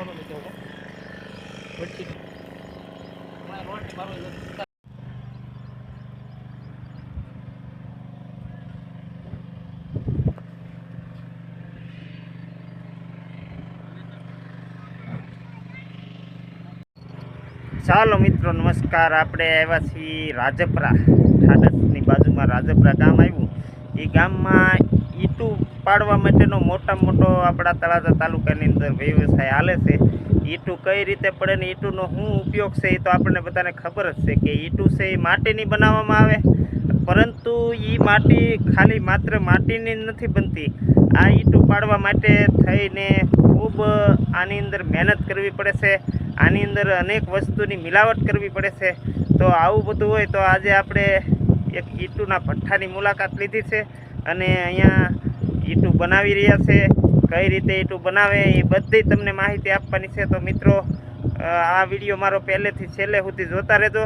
બનાવવાનો નથી ભઠ્ઠી હમણાં મારો ચાલો મિત્રો, નમસ્કાર. આપણે આવ્યા છીએ રાજપરા. ઠાડસની બાજુમાં રાજપરા ગામ આવ્યું. એ ગામમાં ઈટું પાડવા માટેનો મોટા મોટો આપણા તળાજા તાલુકાની અંદર વ્યવસાય હાલે છે. ઈટું કઈ રીતે પડે ને ઈટુનો શું ઉપયોગ છે એ તો આપણને બધાને ખબર જ છે કે ઈટું છે એ માટીની બનાવવામાં આવે. પરંતુ એ માટી ખાલી માત્ર માટીની નથી બનતી. આ ઈટું પાડવા માટે થઈને ખૂબ આની અંદર મહેનત કરવી પડે છે. આની અંદર અનેક વસ્તુની મિલાવટ કરવી પડે છે. તો આવું બધું હોય તો આજે આપણે એક ઈટુના ભઠ્ઠાની મુલાકાત લીધી છે. અને અહીંયા બનાવી રહ્યા છે, કઈ રીતે ઈટું બનાવે, એ બધી તમને માહિતી આપવાની છે. તો મિત્રો આ વીડિયો મારો પહેલેથી છેલ્લે સુધી જોતા રહેજો.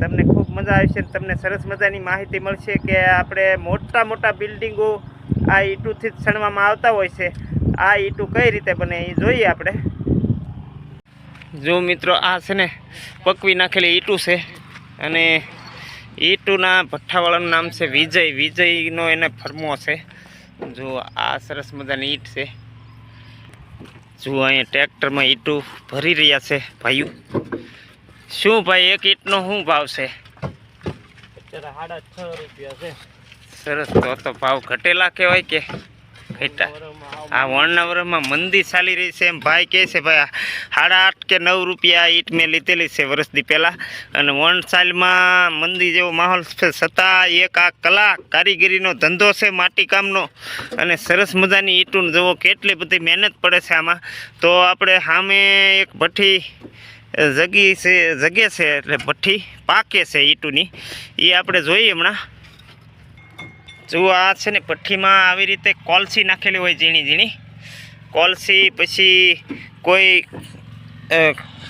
તમને ખૂબ મજા આવશે તમને સરસ મજાની માહિતી મળશે કે આપણે મોટા મોટા બિલ્ડિંગો આ ઈટુથી જ છણવામાં આવતા હોય છે. આ ઈટું કઈ રીતે બને એ જોઈએ આપણે. જો મિત્રો, આ છે ને પકવી નાખેલી ઈટુ છે અને ઈટુના ભઠ્ઠાવાળાનું નામ છે વિજય. વિજયનો એને ફરમો છે. જો આ સરસ મજાની ઈટ છે. જુઓ અહીંયા ટ્રેક્ટરમાં ઈટું ભરી રહ્યા છે ભાઈઓ. શું ભાઈ એક ઈટનો શું ભાવ છે? અત્યારે સાડા છ રૂપિયા છે. સરસ તો તો ભાવ ઘટેલા કહેવાય કે? આ વર્ણવરમાં મંદી ચાલી રહી છે એમ ભાઈ કહે છે, ભાઈ સાડા આઠ કે નવ રૂપિયા ઈટ મેં લીધેલી છે વર્ષથી પહેલાં. અને વણ સાલમાં મંદી જેવો માહોલ છે છતાં એક આ કલા કારીગરીનો ધંધો છે માટીકામનો અને સરસ મજાની ઈંટું જવો કેટલી બધી મહેનત પડે છે આમાં. તો આપણે સામે એક ભઠ્ઠી જગી છે, જગે છે એટલે ભઠ્ઠી પાકે છે ઈટુની. એ આપણે જોઈએ હમણાં. જુઓ આ છે ને ભઠ્ઠીમાં આવી રીતે કોલસી નાખેલી હોય ઝીણી ઝીણી. કોલસી પછી કોઈ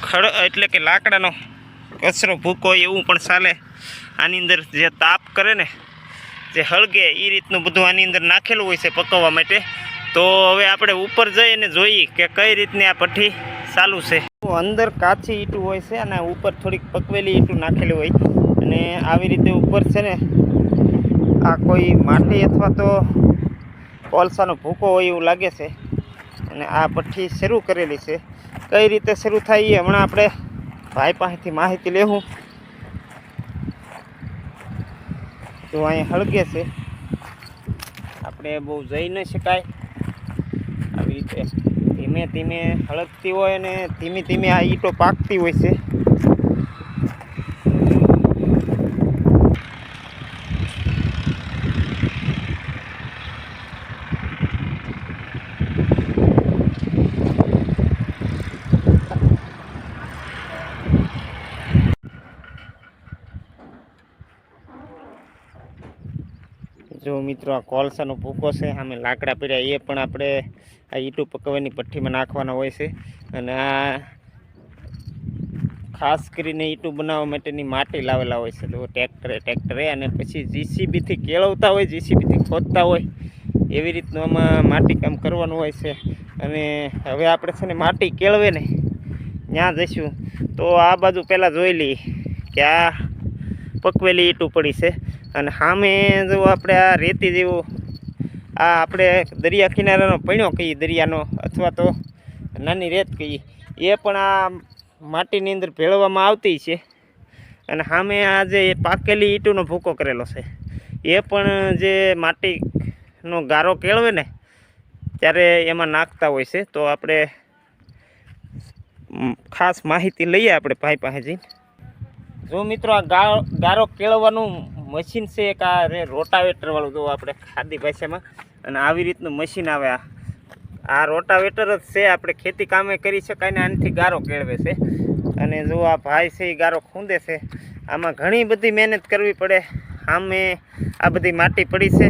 ખડ, એટલે કે લાકડાનો કચરો ભૂકો એવું પણ ચાલે. આની અંદર જે તાપ કરે ને, જે હળગે એ રીતનું બધું આની અંદર નાખેલું હોય છે પકવવા માટે. તો હવે આપણે ઉપર જઈ અને જોઈએ કે કઈ રીતની આ ભઠ્ઠી ચાલુ છે. અંદર કાચી ઈંટું હોય છે અને ઉપર થોડીક પકવેલી ઈંટું નાખેલી હોય. અને આવી રીતે ઉપર છે ને આ કોઈ માટી અથવા તો કોલસાનો ભૂકો હોય એવું લાગે છે. અને આ પઠ્ઠી શરૂ કરેલી છે. કઈ રીતે શરૂ થાય એ હમણાં આપણે ભાઈ પાસેથી માહિતી લેવું. તો અહીં હળગે છે. આપણે બહુ જઈ ન શકાય. આવી રીતે ધીમે ધીમે હળગતી હોય અને ધીમે ધીમે આ ઈંટો પાકતી હોય છે જો મિત્રો આ કોલસાનો ભૂકો છે, સામે લાકડા પડ્યા એ પણ આપણે આ ઈંટું પકવવાની પઠ્ઠીમાં નાખવાના હોય છે. અને આ ખાસ કરીને ઈટું બનાવવા માટેની માટી લાવેલા હોય છે. તો ટ્રેક્ટરે ટ્રેક્ટરે અને પછી જીસીબીથી કેળવતા હોય જીસીબીથી ખોદતા હોય, એવી રીતનું આમાં માટી કામ કરવાનું હોય છે. અને હવે આપણે છે ને માટી કેળવે ને, ત્યાં જઈશું. તો આ બાજુ પહેલાં જોઈ લઈએ કે આ પકવેલી ઈટું પડી છે. અને સામે જો આપણે આ રેતી જેવું આ આપણે દરિયા કિનારાનો પૈણો કહીએ, દરિયાનો અથવા તો નાની રેત કહીએ, એ પણ આ માટીની અંદર ભેળવવામાં આવતી છે. અને સામે આ જે પાકેલી ઈંટોનો ભૂકો કરેલો છે, એ પણ જે માટીનો ગારો કેળવે ને, ત્યારે એમાં નાખતા હોય છે. તો આપણે ખાસ માહિતી લઈએ આપણે ભાઈ પાસેથી જો મિત્રો આ ગારો કેળવવાનું મશીન છે એક આ રે રોટાવેટર વાળું આપણે ખાદી ભાષામાં. અને આવી રીતનું મશીન આવે આ. આ રોટાવેટર જ છે, આપણે ખેતી કામે કરી શકાય ને આનાથી ગારો કેળવે છે. અને જો આ ભાઈ છે એ ગારો ખૂંદે છે. આમાં ઘણી બધી મહેનત કરવી પડે. આમે આ બધી માટી પડી છે.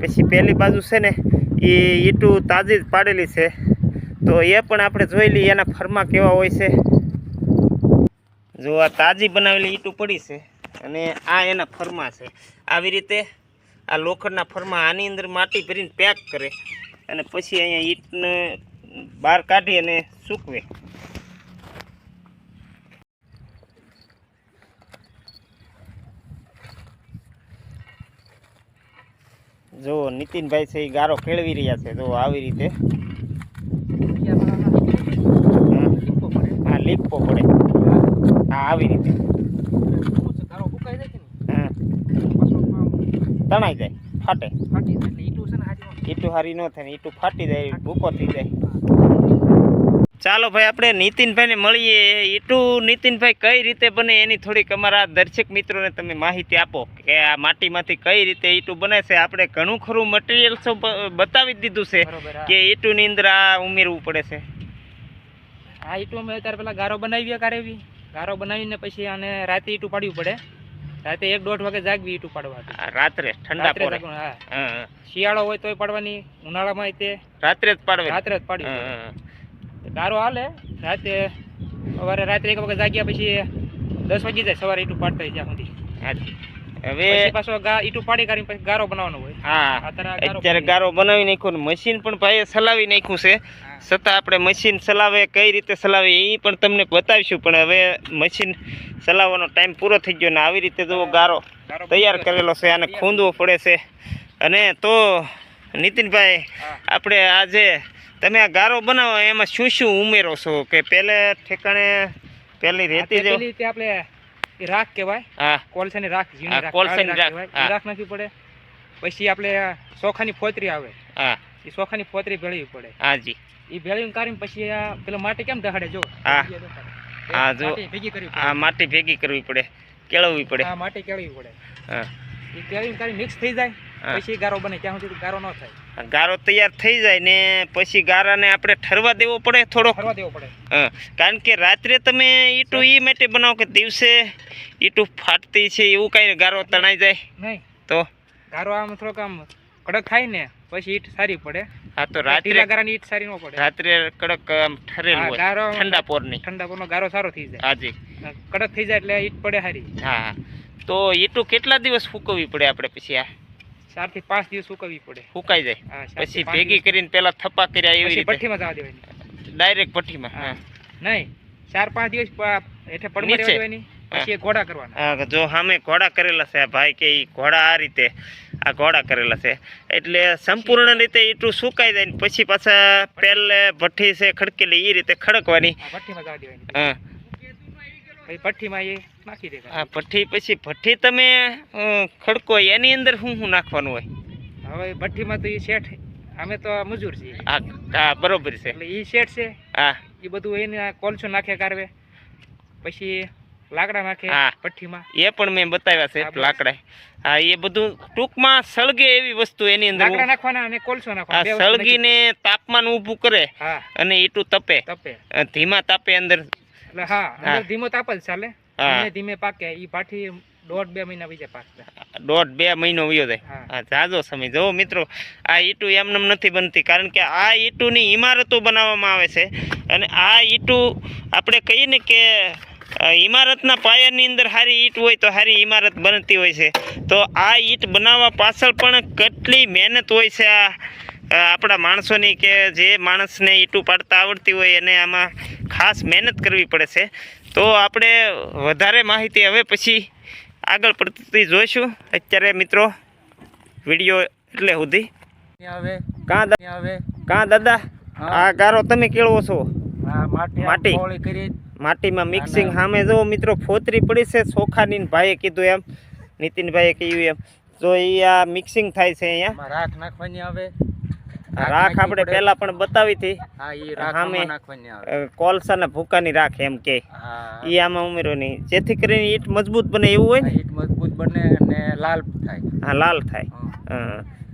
પછી પહેલી બાજુ છે ને એ ઈંટું તાજી જ પાડેલી છે. તો એ પણ આપણે જોઈ લઈએ એના ફરમાં કેવા હોય છે. જો આ તાજી બનાવેલી ઈંટું પડી છે. અને આ એના ફરમા છે. આવી રીતે આ લોખંડના ફરમા આની અંદર માટી ભરીને પેક કરે અને પછી અહીંયા ઈંટને બહાર કાઢી અને સૂકવે. જો નીતિનભાઈ છે એ ગારો ખેળવી રહ્યા છે. જો આવી રીતે. હા લીપો પડે. હા આવી રીતે. તણાઈ જાય ફાટે. ફાટી જાય. એટલે ઈંટું છે ને હારી ઈટું હારી ન થાય ઈટું ફાટી જાય ભૂકો થઈ જાય. ચાલો ભાઈ આપણે નીતિનભાઈને મળીએ. ઈટું નીતિનભાઈ કઈ રીતે બને એની થોડીક અમારા દર્શક મિત્રોને તમે માહિતી આપો કે આ માટીમાંથી કઈ રીતે ઈટું બને છે. આપણે ઘણું ખરું મટીરિયલ બતાવી દીધું છે. કે ઈટુની અંદર આ ઉમેરવું પડે છે. આ ઈટું અમે અત્યારે પેલા ગારો બનાવીએ કારેવી. ગારો બનાવીને પછી આને રાતે ઈટું પાડવું પડે. રાતે એક દોઢ વાગે જાગવી ઈટું પાડવા રાત્રે ઠંડા પોરે હા. શિયાળો હોય તોય પાડવાની ઉનાળામાં તે રાત્રે જ પાડવી રાત્રે જ પાડવી. ગારો હાલે રાતે સવારે રાત્રે એક વખત જાગ્યા પછી દસ વાગી જાય સવારે ઈટું પાડતા જ્યાં સુધી હાજી. હવે પાછો ઈટું પાડી કાઢીને પછી ગારો બનાવવાનો હોય. હા અત્યારે ગારો બનાવી નાખ્યો. ને મશીન પણ ભાઈએ ચલાવી નાખ્યું છે. છતાં આપણે મશીન ચલાવે કઈ રીતે ચલાવે એ પણ તમને બતાવીશું પણ હવે મશીન ચલાવવાનો ટાઈમ પૂરો થઈ ગયો ને આવી રીતે જો ગારો તૈયાર કરેલો છે આને ખૂંદવો પડે છે. અને તો નીતિનભાઈ આપણે આજે તમે આ ગારો બનાવો એમાં શું શું ઉમેરો છો? કે પહેલે ઠેકાણે પહેલી રેતી તે આપણે એ રાખ કહેવાય. હા. કોલસાની રાખ ઝીણી હા, રાખ કોલસાની રાખ. એ રાખ નાખવી પડે. પછી આપણે સોખાની ફોતરી આવે. હા. એ સોખાની ફોતરી ભેળવી પડે. હાજી એ ભેળવીને કાઢીને પછી આ પેલો માટી કેમ દહાડે? જો. હા. હા, જો. માટી ભેગી કરવી પડે. માટી ભેગી કરવી પડે. કેળવવી પડે. હા માટી કેળવી પડે. હા. એ કેળવીને કાઢી મિક્સ થઈ જાય. પછી ગારો બને. ત્યાં સુધી ગારો ન થાય. ગારો તૈયાર થઈ જાય ને પછી ગારાને આપણે ઠરવા દેવો પડે થોડો ઠરવા દેવો પડે. હા કારણ કે રાત્રે તમે ઈટું એ માટે બનાવો કે દિવસે ઈટું ફાટતી છે એવું કાંઈ ગારો તણાઈ જાય. નહીં. તો? ગારો આમ થોડોક આમ કડક થાય ને પછી ઈટ સારી પડે. હા તો રાત્રે ગારાની ઈટ સારી ન પડે. રાત્રે કડક આમ ઠરેલું હોય ગારો ઠંડા પોરની. ઠંડા પોરનો ગારો સારો થઈ જાય. હાજી કડક થઈ જાય એટલે ઈટ પડે સારી. હા. તો ઈટું કેટલા દિવસ ફૂકવવી પડે આપણે પછી આ? ચારથી પાંચ દિવસ સુકવવી પડે. સુકાઈ જાય. પછી ભેગી કરીને પેલા થપ્પા કર્યા એવી રીતે. ભઠ્ઠીમાં જવા દેવાની. ડાયરેક્ટ. હા. નહીં ચાર પાંચ દિવસ એટલે પડવા દેવાની પછી ઘોડા કરવાના. જો સામે ઘોડા કરેલા છે ભાઈ કે ઈ ઘોડા આ રીતે આ ઘોડા કરેલા છે. એટલે સંપૂર્ણ રીતે એટલું સુકાઈ જાય ને પછી પાછા પેલે ભઠ્ઠી છે ખડકેલી એ રીતે ખડકવાની. ભઠ્ઠીમાં જવા દેવાની. હા. પછી ભઠ્ઠીમાં એ નાખી ભઠ્ઠી પછી ભઠ્ઠી તમે ખડકો એની અંદર શું શું નાખવાનું હોય? હવે ભઠ્ઠીમાં તો એ શેઠ અમે તો આ મજૂર છીએ. હા બરોબર છે. એટલે એ શેઠ છે હા. એ બધું એને કોલસો નાખે કારવે. પછી લાકડા નાખે હા. ભઠ્ઠીમાં. એ પણ મેં બતાવ્યા છે લાકડા. હા એ બધું ટૂંકમાં સળગે એવી વસ્તુ એની અંદર લાકડા નાખવાના અને કોલસો નાખવાના. સળગીને તાપમાન ઊભું કરે અને એટલું તપે. તપે. ધીમા તાપે અંદર એટલે હા. અંદર ધીમો તાપ જ ચાલે. ધીમે ધીમે પાકે ઈ પાઠી દોઢ બે મહિના બીજા પાકતા દોઢ બે મહિનો વયો જાય હા. જાજો સમય જો મિત્રો આ ઈટુ એમનેમ નથી બનતી કારણ કે આ ઈટુની ઇમારતો બનાવવામાં આવે છે અને આ ઈટુ આપણે કહીએ ને કે ઇમારતના પાયાની અંદર સારી ઈટ હોય તો સારી ઇમારત બનતી હોય છે તો આ ઈટ બનાવવા પાછળ પણ કેટલી મહેનત હોય છે આ આપણા માણસોની કે જે માણસને ઈટું પાડતા આવડતી હોય એને આમાં ખાસ મહેનત કરવી પડે છે. તો આપણે વધારે માહિતી હવે પછી આગળ પડતી જોઈશું. અત્યારે મિત્રો વીડિયો એટલે સુધી. હવે કાં દા હવે કાં દાદા? આ ગારો તમે કેળવો છો? માટી માટીમાં મિક્સિંગ સામે જો મિત્રો ફોતરી પડી છે ચોખાની ભાઈએ કીધું એમ નીતિનભાઈએ કહ્યું એમ. તો એ આ મિક્સિંગ થાય છે અહીંયા. રાખ નાખવાની આવે. રાખ આપણે પહેલા પણ બતાવી હતી. સામે. નાખવાની આવે. ભૂકાની રાખ એમ કે. એ આમાં ઉમેરવાની જેથી કરીને ઈટ મજબૂત બને એવું હોય ને? ઈટ મજબૂત બને અને લાલ થાય. હા લાલ થાય.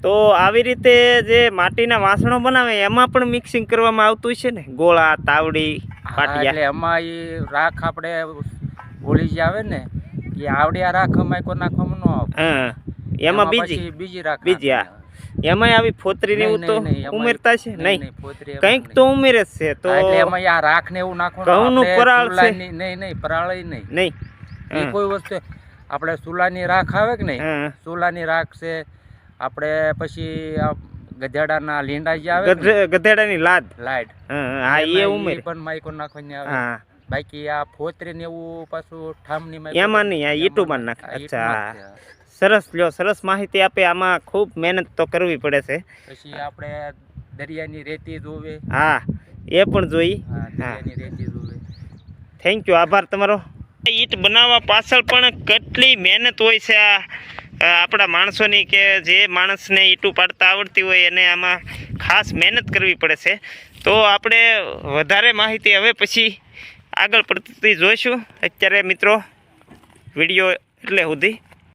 તો આવી રીતે જે માટીના વાસણો બનાવે એમાં પણ મિક્સિંગ કરવામાં આવતું છે ને? ગોળા તાવડી પાટિયા. એટલે એમાં એ રાખ આપણે ઓળી જે આવે ને એ આવડિયા રાખ અમાય કોઈ નાખવામાં ન આવે એમાં બીજી. બીજી રાખ બીજી, હા. એમાં આવી ફોતરી ને એવું તો ઉમેરતા છે? નહીં, કંઈક તો ઉમેરે જ છે તો એમાં આ રાખ ને એવું નાખવાનું ઘઉં નું પરાળ છે. નહીં નહીં પરાળ નહીં. નહીં. કોઈ વસ્તુ આપણે સુલાની રાખ આવે કે નહીં? સુલાની રાખ છે આપણે પછી ગધેડાના લીંડા જે આવે ગધેડાની લાદ. લાઈટ હા એ ઉમેર. પણ માઈકો નાખવાની આવે. હા. બાકી આ ફોતરી ને એવું પાછું ઠામની એમાં નહીં, આ ઈટુમાં નાખે. અચ્છા. સરસ લ્યો સરસ માહિતી આપે. આમાં ખૂબ મહેનત તો કરવી પડે છે. પછી આપણે દરિયાની રેતી જોવે. હા એ પણ જોઈ. દરિયાની રેતી જોવે. થેન્ક યુ આભાર તમારો. ઈંટ બનાવવા પાછળ પણ કેટલી મહેનત હોય છે આ આપણા માણસોની કે જે માણસને ઈંટું પાડતા આવડતી હોય એને આમાં ખાસ મહેનત કરવી પડે છે. તો આપણે વધારે માહિતી હવે પછી આગળ પડતી જોઈશું. અત્યારે મિત્રો વીડિયો એટલે સુધી